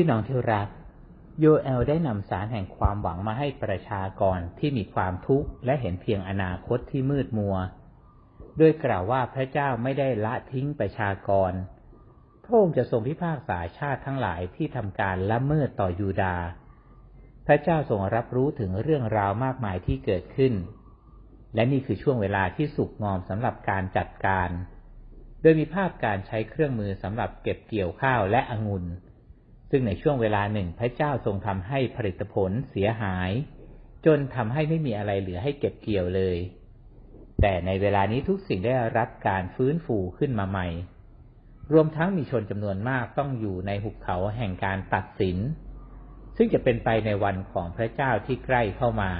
พี่น้องที่รัก โยเอลได้นำสารแห่งความหวังมาให้ประชากรที่มีความทุกข์และเห็นเพียงอนาคตที่มืดมัวโดยกล่าวว่าพระเจ้าไม่ได้ละทิ้งประชากร พระองค์จะทรงพิพากษาชาติทั้งหลายที่ทำการละเมิดต่อยูดา พระเจ้าทรงรับรู้ถึงเรื่องราวมากมายที่เกิดขึ้น และนี่คือช่วงเวลาที่สุกงอมสำหรับการจัดการ โดยมีภาพการใช้เครื่องมือสำหรับเก็บเกี่ยวข้าวและองุ่น ซึ่งในช่วงเวลาหนึ่งพระเจ้าทรงทำให้ผลิตผลเสียหาย จนทำให้ไม่มีอะไรเหลือให้เก็บเกี่ยวเลย แต่ในเวลานี้ทุกสิ่งได้รับการฟื้นฟูขึ้นมาใหม่ รวมทั้งมีชนจำนวนมากต้องอยู่ในหุบเขาแห่งการตัดสิน ซึ่งจะเป็นไปในวันของพระเจ้าที่ใกล้เข้ามา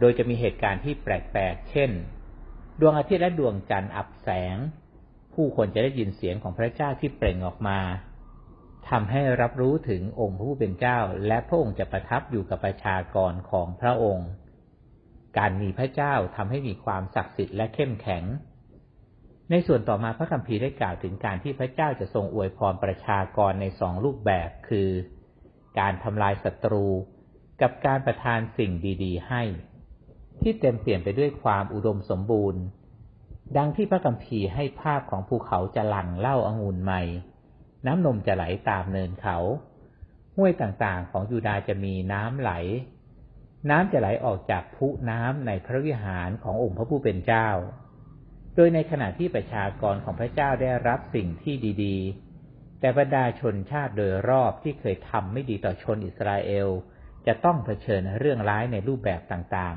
โดยจะมีเหตุการณ์ที่แปลกๆ เช่น ดวงอาทิตย์และดวงจันทร์อับแสง ผู้คนจะได้ยินเสียงของพระเจ้าที่เปล่งออกมา ทำให้รับรู้ถึงองค์พระผู้เป็นเจ้า และพระองค์จะประทับอยู่กับประชากรของพระองค์ การมีพระเจ้าทำให้มีความศักดิ์สิทธิ์และเข้มแข็ง ในส่วนต่อมาพระคัมภีร์ได้กล่าวถึงการที่พระเจ้าจะทรงอวยพรประชากรในสองรูปแบบคือ การทำลายศัตรู กับการประทานสิ่งดี ๆ ให้ ที่เต็มเปลี่ยนไปด้วยความอุดมสมบูรณ์ ดังที่พระคัมภีร์ให้ภาพของภูเขาจะหลั่งเล่าอางุ่นใหม่ น้ำนมจะไหลตามเนินเขา ห้วยต่างๆของยูดาจะมีน้ำไหล น้ำจะไหลออกจากพุน้ำในพระวิหารขององค์พระผู้เป็นเจ้า โดยในขณะที่ประชากรของพระเจ้าได้รับสิ่งที่ดีๆ แต่บรรดาชนชาติโดยรอบที่เคยทำไม่ดีต่อชนอิสราเอล จะต้องเผชิญเรื่องร้ายในรูปแบบต่าง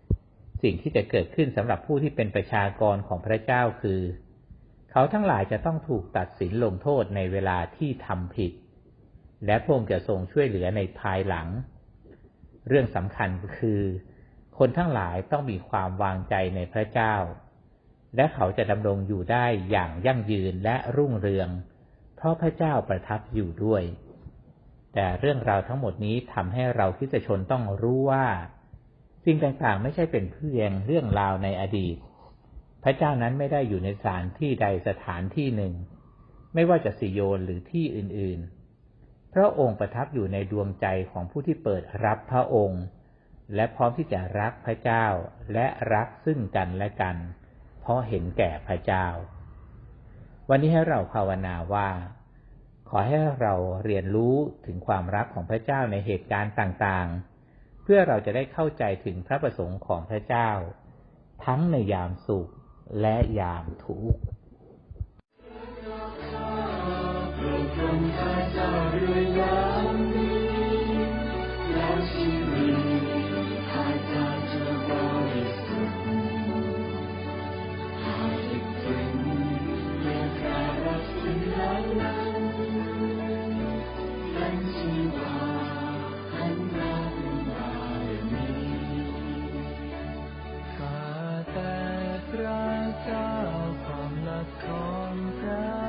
ๆ สิ่งที่จะเกิดขึ้นสำหรับผู้ที่เป็นประชากรของพระเจ้าคือ เขาทั้งหลายจะต้องถูกตัดสินลงโทษในเวลาที่ทำผิด และพระองค์จะทรงช่วยเหลือในภายหลัง เรื่องสำคัญคือ คนทั้งหลายต้องมีความวางใจในพระเจ้า และเขาจะดำรงอยู่ได้อย่างยั่งยืนและรุ่งเรือง เพราะพระเจ้าประทับอยู่ด้วย แต่เรื่องราวทั้งหมดนี้ทำให้เราคิดชนต้องรู้ว่าสิ่งต่างๆไม่ใช่เป็นเพียงเรื่องราวในอดีต พระเจ้านั้นไม่ได้อยู่ในสถานที่ใดสถานที่หนึ่ง ไม่ว่าจะสิโยนหรือที่อื่นๆ พระองค์ประทับอยู่ในดวงใจของผู้ที่เปิดรับพระองค์ และพร้อมที่จะรักพระเจ้าและรักซึ่งกันและกัน เพราะเห็นแก่พระเจ้า วันนี้ให้เราภาวนาว่า ขอให้เราเรียนรู้ถึงความรักของพระเจ้าในเหตุการณ์ต่างๆ เพื่อเราจะได้เข้าใจถึงพระประสงค์ของพระเจ้า ทั้งในยามสุข และยามทุกข์ ของพระ